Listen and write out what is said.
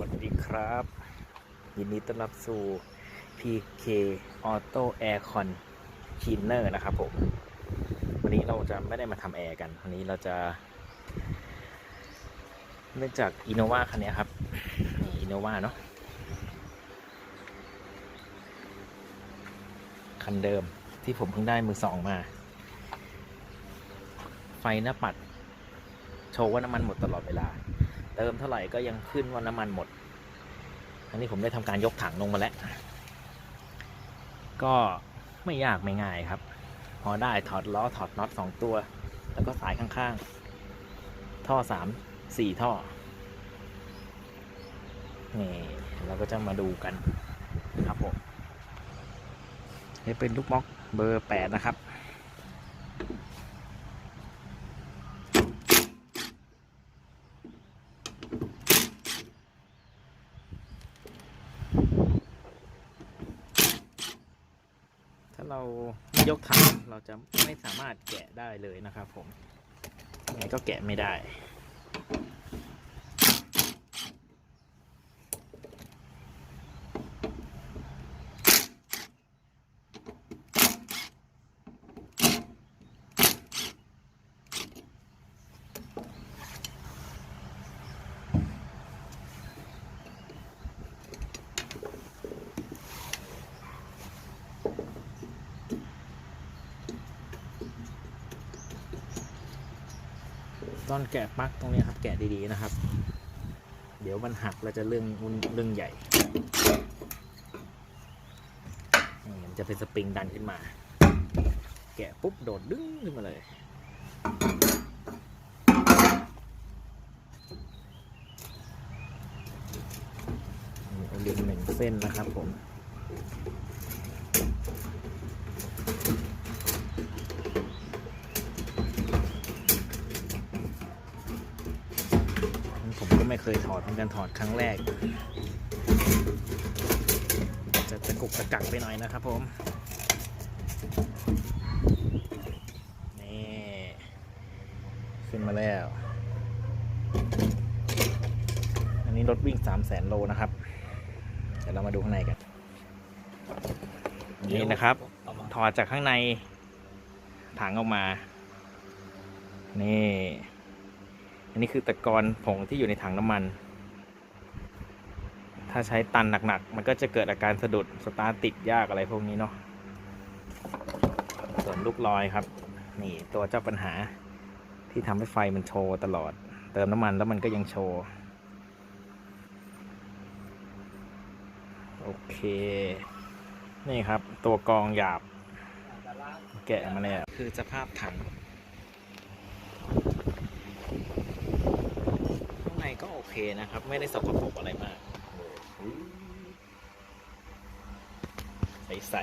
วัสดีครับ ยินดีต้อนรับสู่ PK Auto Aircon Cleaner นะครับผม วันนี้เราจะไม่ได้มาทำแอร์กัน วันนี้เราจะเนื่องจาก Innova คันนี้ครับ Innova เนาะคันเดิมที่ผมเพิ่งได้มือสองมา ไฟหน้าปัด โชว์ว่าน้ำมันหมดตลอดเวลา เติมเท่าไหร่ก็ยังขึ้นว่าน้ำมันหมด อันนี้ผมได้ทำการยกถังลงมาแล้ว ก็ไม่ยากไม่ง่ายครับ พอได้ถอดล้อถอดน็อตสองตัว แล้วก็สายข้างๆ ท่อสามสี่ท่อ นี่ เราก็จะมาดูกันครับผมนี่เป็นลูกม็อกเบอร์แปดนะครับ เราไม่ยกถังเราจะไม่สามารถแกะได้เลยนะครับผมยังไงก็แกะไม่ได้ ตอนแกะปลั๊กตรงนี้ครับ แกะดีๆนะครับ เดี๋ยวมันหักแล้วจะเรื่องเรื่องใหญ่นี่มันจะเป็นสปริงดันขึ้นมา แกะปุ๊บโดดดึงขึ้นมาเลยนี่เอาลิงหนึ่งเส้นนะครับผม ผมก็ ไม่เคยถอดเหมือนกันถอดครั้งแรก จะตะกุกตะกักไปหน่อยนะครับผมนี่ขึ้นมาแล้ว อันนี้รถวิ่ง 3 0 0แสนโลนะครับ เดี๋ยวเรามาดูข้างในกัน นี่นะครับ ถอดจากข้างในถังออกมา นี่ อันนี้คือตะกอนผงที่อยู่ในถังน้ำมัน ถ้าใช้ตันหนักๆ มันก็จะเกิดอาการสะดุดสตาร์ติดยากอะไรพวกนี้เนาะ ส่วนลูกลอยครับ นี่ตัวเจ้าปัญหาที่ทำให้ไฟมันโชว์ตลอด เติมน้ำมันแล้วมันก็ยังโชว์ โอเค นี่ครับตัวกองหยาบ แกะมาแล้วคือสภาพถัง ข้างในก็โอเค นะครับ ไม่ได้สกปรกอะไรมากใส